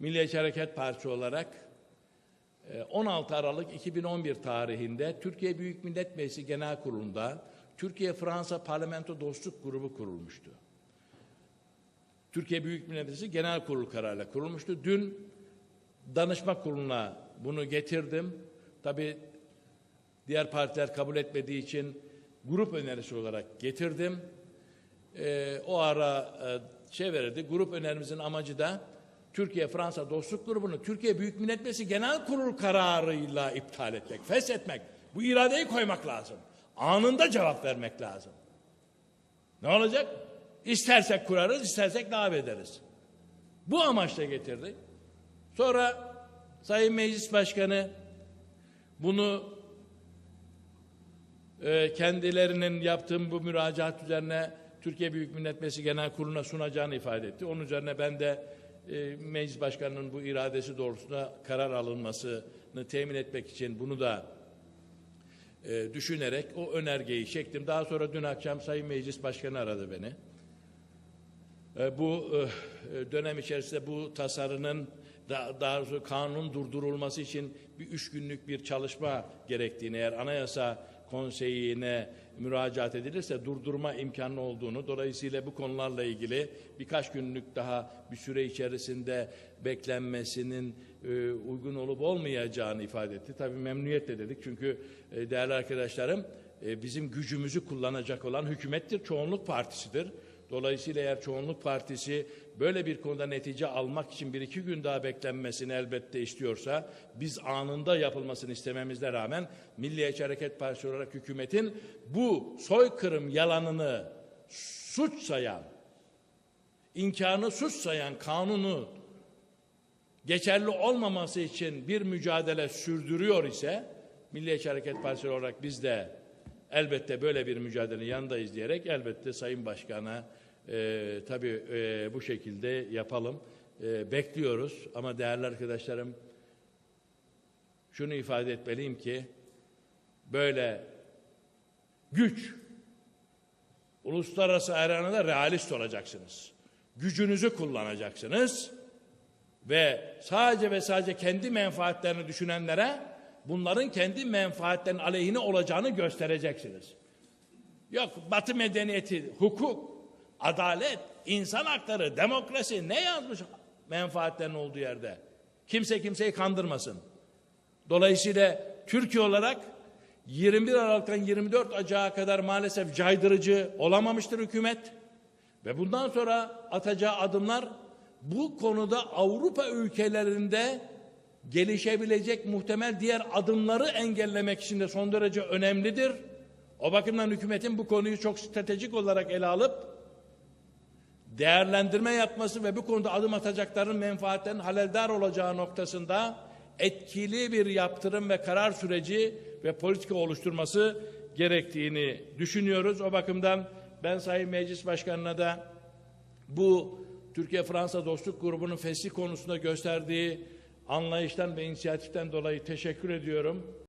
Milliyetçi Hareket Partisi olarak e, 16 Aralık 2011 tarihinde Türkiye Büyük Millet Meclisi Genel Kurulu'nda Türkiye-Fransa Parlamento Dostluk Grubu kurulmuştu. Türkiye Büyük Millet Meclisi Genel Kurulu kararıyla kurulmuştu. Dün danışma kuruluna bunu getirdim. Tabii diğer partiler kabul etmediği için grup önerisi olarak getirdim. Ee, o ara e, şey verildi. Grup önerimizin amacı da Türkiye-Fransa Dostluk Grubu'nu Türkiye Büyük Millet Meclisi Genel Kurul kararıyla iptal etmek, feshetmek. Bu iradeyi koymak lazım. Anında cevap vermek lazım. Ne olacak? İstersek kurarız, istersek devam ederiz. Bu amaçla getirdik. Sonra Sayın Meclis Başkanı bunu e, kendilerinin yaptığım bu müracaat üzerine Türkiye Büyük Millet Meclisi Genel Kurulu'na sunacağını ifade etti. Onun üzerine ben de e, Meclis Başkanı'nın bu iradesi doğrultusunda karar alınmasını temin etmek için bunu da e, düşünerek o önergeyi çektim. Daha sonra dün akşam Sayın Meclis Başkanı aradı beni. E, bu dönem içerisinde bu tasarının da, daha doğrusu kanun durdurulması için bir üç günlük bir çalışma gerektiğini eğer anayasa konseyine müracaat edilirse durdurma imkanı olduğunu dolayısıyla bu konularla ilgili birkaç günlük daha bir süre içerisinde beklenmesinin e, uygun olup olmayacağını ifade etti. Tabii memnuniyetle dedik çünkü e, değerli arkadaşlarım e, bizim gücümüzü kullanacak olan hükümettir, çoğunluk partisidir. Dolayısıyla eğer çoğunluk partisi böyle bir konuda netice almak için bir iki gün daha beklenmesini elbette istiyorsa biz anında yapılmasını istememizle rağmen Milliyetçi Hareket Partisi olarak hükümetin bu soykırım yalanını suç sayan, inkarını suç sayan kanunu geçerli olmaması için bir mücadele sürdürüyor ise Milliyetçi Hareket Partisi olarak biz de elbette böyle bir mücadelenin yanındayız diyerek elbette Sayın Başkan'a e, tabii e, bu şekilde yapalım. E, bekliyoruz ama değerli arkadaşlarım şunu ifade etmeliyim ki böyle güç uluslararası arenada realist olacaksınız. Gücünüzü kullanacaksınız ve sadece ve sadece kendi menfaatlerini düşünenlere bunların kendi menfaatlerinin aleyhine olacağını göstereceksiniz. Yok batı medeniyeti, hukuk, adalet, insan hakları, demokrasi ne yazmış menfaatlerin olduğu yerde? Kimse kimseyi kandırmasın. Dolayısıyla Türkiye olarak 21 Aralık'tan 24 Ocak'a kadar maalesef caydırıcı olamamıştır hükümet. Ve bundan sonra atacağı adımlar bu konuda Avrupa ülkelerinde gelişebilecek muhtemel diğer adımları engellemek için de son derece önemlidir. O bakımdan hükümetin bu konuyu çok stratejik olarak ele alıp değerlendirme yapması ve bu konuda adım atacakların menfaatlerinin haleldar olacağı noktasında etkili bir yaptırım ve karar süreci ve politika oluşturması gerektiğini düşünüyoruz. O bakımdan ben Sayın Meclis Başkanı'na da bu Türkiye-Fransa Dostluk Grubu'nun fesih konusunda gösterdiği anlayıştan ve inisiyatiften dolayı teşekkür ediyorum.